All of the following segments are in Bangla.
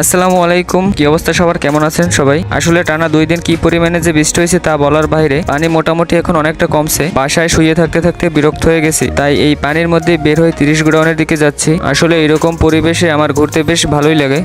আসসালামু আলাইকুম। কি অবস্থা সবার? কেমন আছেন সবাই? আসলে টানা দুই দিন কি পরিমাণে যে বৃষ্টি হয়েছে তা বলার বাইরে পানি মোটামুটি এখন অনেকটা কমছে। বাসায় শুয়ে থাকতে থাকতে বিরক্ত হয়ে গেছি। তাই এই পানির মধ্যে বের হয়ে তিরিশ গোডাউনের দিকে যাচ্ছি। আসলে এরকম পরিবেশে আমার ঘুরতে বেশ ভালোই লাগে।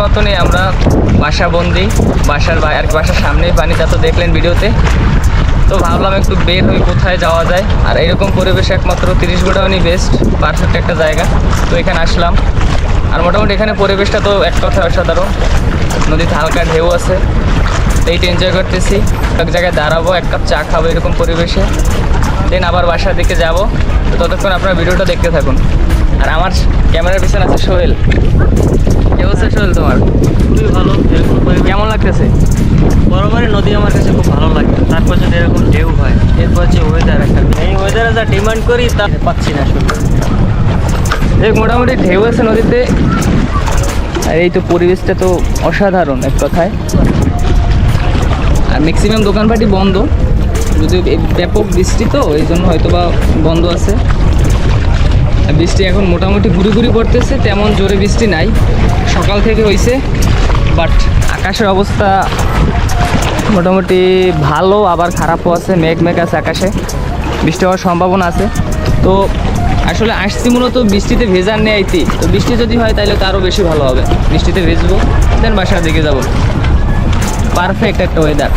মতনই আমরা বাসা বন্দি বাসার আর বাসার সামনেই পানি তা তো দেখলেন ভিডিওতে। তো ভাবলাম একটু বের হয়ে কোথায় যাওয়া যায়। আর এরকম পরিবেশ একমাত্র তিরিশ গোডাউনই বেস্ট পারফেক্ট একটা জায়গা। তো এখানে আসলাম। আর মোটামুটি এখানে পরিবেশটা তো এক কথায় অসাধারণ। নদীতে হালকা ঢেউ আছে। এইটা এনজয় করতেছি। এক জায়গায় দাঁড়াবো, এক কাপ চা খাব এরকম পরিবেশে। দেন আবার বাসার দিকে যাব। ততক্ষণ আপনার ভিডিওটা দেখতে থাকুন। আর আমার ক্যামেরার পিছনে আছে সোহেল। কে বলছে সোহেল তোমার? খুবই ভালো এরকম কেমন লাগতেছে? বরাবরই নদী আমার কাছে খুব ভালো লাগে। তারপর যদি এরকম ঢেউ হয় এরপর যে ওয়েদার একটা। এই ওয়েদারে যা ডিমান্ড করি তা পাচ্ছি না শুধু দেখ মোটামুটি ঢেউ আছে নদীতে। আর এই তো পরিবেশটা তো অসাধারণ এক কথায়। আর ম্যাক্সিমাম দোকানপাটি বন্ধ। যদিও ব্যাপক বৃষ্টি তো এই জন্য হয়তো বা বন্ধ আছে। বৃষ্টি এখন মোটামুটি ঘুরি ঘুরি পড়তেছে, তেমন জোরে বৃষ্টি নাই। সকাল থেকে হয়েছে বাট আকাশের অবস্থা মোটামুটি ভালো, আবার খারাপও আছে, মেঘ মেঘ আছে আকাশে, বৃষ্টি হওয়ার সম্ভাবনা আছে। তো আসলে আসছি মূলত বৃষ্টিতে ভেজার নেই আইতি তো বৃষ্টি যদি হয় তাহলে তো আরও বেশি ভালো হবে। বৃষ্টিতে ভেজবো দেন বাসার দিকে যাব। পারফেক্ট একটা ওয়েদার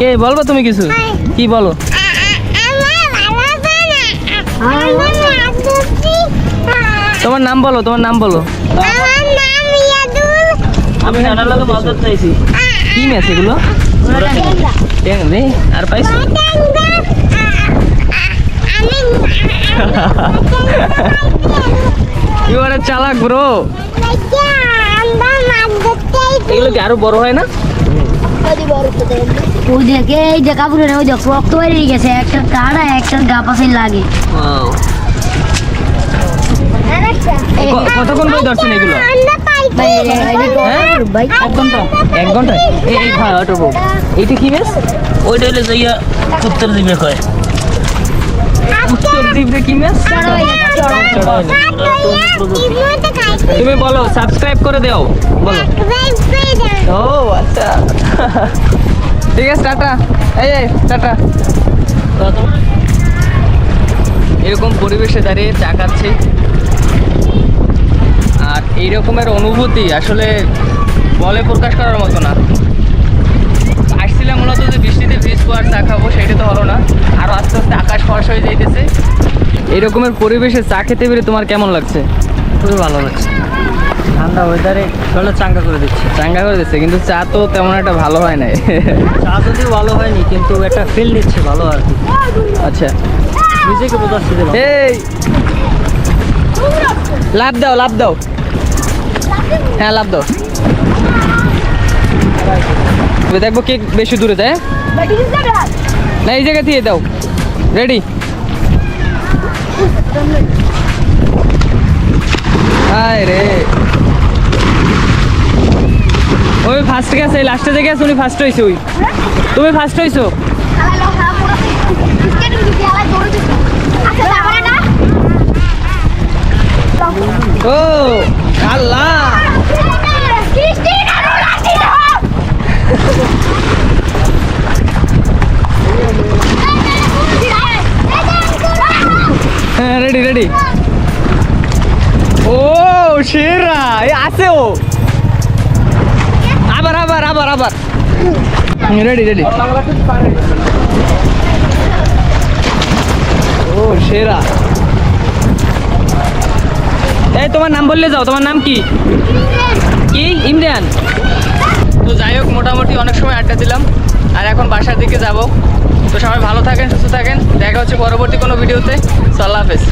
কে বলব তুমি কিছু? কি বলো? তোমার নাম বলো তোমার নাম বলো। আমি নানার লোকে মাছ চাইছি কি ম্যাচ এগুলো? রে আর পাইছো? ইউ আর চালাক ব্রো এগুলো কি আরও বড় হয় না? ওই দেখে এই যে কাপড়ে ওই দেখ রক্ত বেরিয়ে গেছে একটা টাড়া একটা গা পাশে লাগে। কতক্ষণ করে ধরছেন এগুলো? ভাই এক ঘণ্টা এক ঘণ্টা। এই এই ভাই এইটা কি ম্যাচ ওইটা হলে যাইয়া উত্তর দিবে কয়। উত্তর দ্বীপে কি ম্যাচ তুমি বলো সাবস্ক্রাইব করে দাও। বলো। ও আচ্ছা। ঠিক আছে, টাটা। এই টাটা। এরকম পরিবেশে দাঁড়িয়ে চা খাচ্ছি। আর এই রকমের অনুভূতি আসলে বলে প্রকাশ করার মতো না। আসছিলাম মূলত যে বৃষ্টিতে ভিজবো আর চা খাব, সেটা তো হলো না। আরও আস্তে আস্তে আকাশ ফর্স হয়ে যাইতেছে। এই রকমের পরিবেশে চা খেতে পেরে তোমার কেমন লাগছে? খুবই ভালো লাগছে। ঠান্ডা ওয়েদারে শরীরে চাঙ্গা করে দিচ্ছে। চাঙ্গা করে দিচ্ছে কিন্তু চা তো তেমন একটা ভালো হয় নাই। চা যদিও ভালো হয়নি কিন্তু একটা ফিল দিচ্ছে ভালো আর কি। আচ্ছা। নিজেকে বোঝাচ্ছি এই! লাভ দাও লাভ দাও। হ্যাঁ লাভ দাও। দেখব কে বেশি দূরে যায় হ্যাঁ? না এই জায়গা দিয়ে দাও। রেডি হায় রে। ওই ফার্স্ট গেছে লাস্টে যে গেছে, উনি ফার্স্ট হয়েছে ওই। তুমি ফার্স্ট হয়েছো ও, আল্লাহ। হ্যাঁ রেডি রেডি ও, সেরা, এ আছে ও। আবার আবার আবার আবার। রেডি রেডি ও, সেরা। এই, তোমার নাম বললে যাও, তোমার নাম কি? কি? ইমরান? তো যাই হোক, মোটামুটি অনেক সময় আড্ডা দিলাম। আর এখন বাসার দিকে যাব। তো সবাই ভালো থাকেন, সুস্থ থাকেন। দেখা হচ্ছে পরবর্তী কোনো ভিডিওতে। তো আল্লাহ হাফেজ।